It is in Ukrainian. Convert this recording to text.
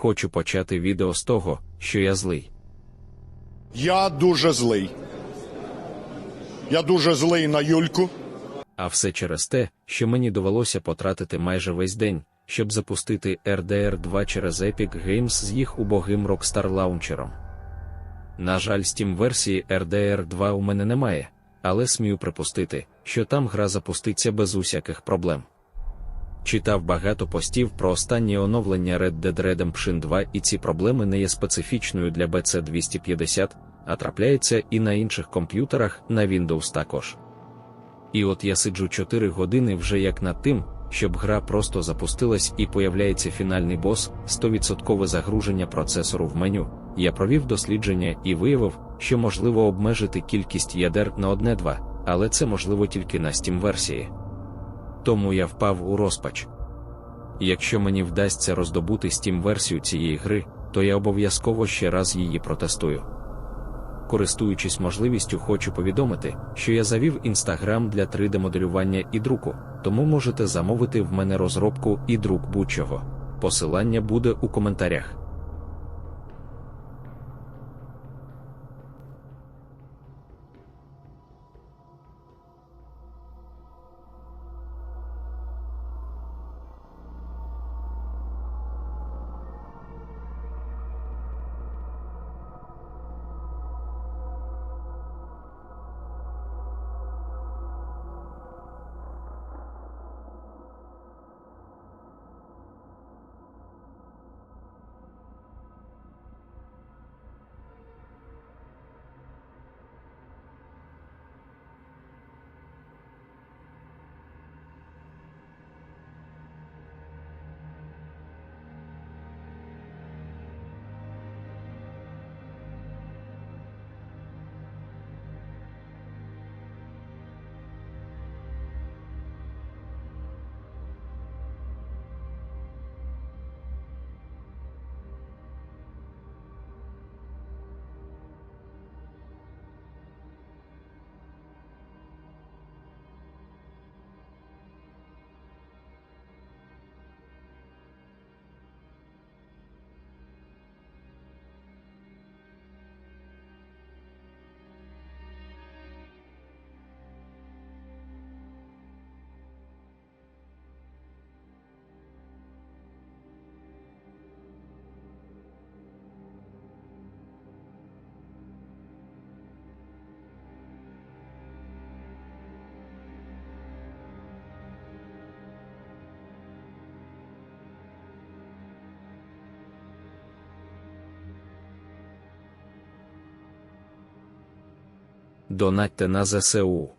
хочу почати відео з того, що я злий. Я дуже злий. Я дуже злий на Юльку. А все через те, що мені довелося потратити майже весь день, щоб запустити RDR 2 через Epic Games з їх убогим Rockstar лаунчером. На жаль, Steam версії RDR 2 у мене немає, але смію припустити, що там гра запуститься без усяких проблем. Читав багато постів про останнє оновлення Red Dead Redemption 2 і ці проблеми не є специфічною для BC 250, а трапляються і на інших комп'ютерах на Windows також. І от я сиджу 4 години вже як над тим, щоб гра просто запустилась і появляється фінальний бос, 100% загруження процесору в меню. Я провів дослідження і виявив, що можливо обмежити кількість ядер на одне-два, але це можливо тільки на Steam версії. Тому я впав у розпач. Якщо мені вдасться роздобути Steam версію цієї гри, то я обов'язково ще раз її протестую. Користуючись можливістю, хочу повідомити, що я завів інстаграм для 3D-моделювання і друку, тому можете замовити в мене розробку і друк будь-чого. Посилання буде у коментарях. Донатьте на ЗСУ.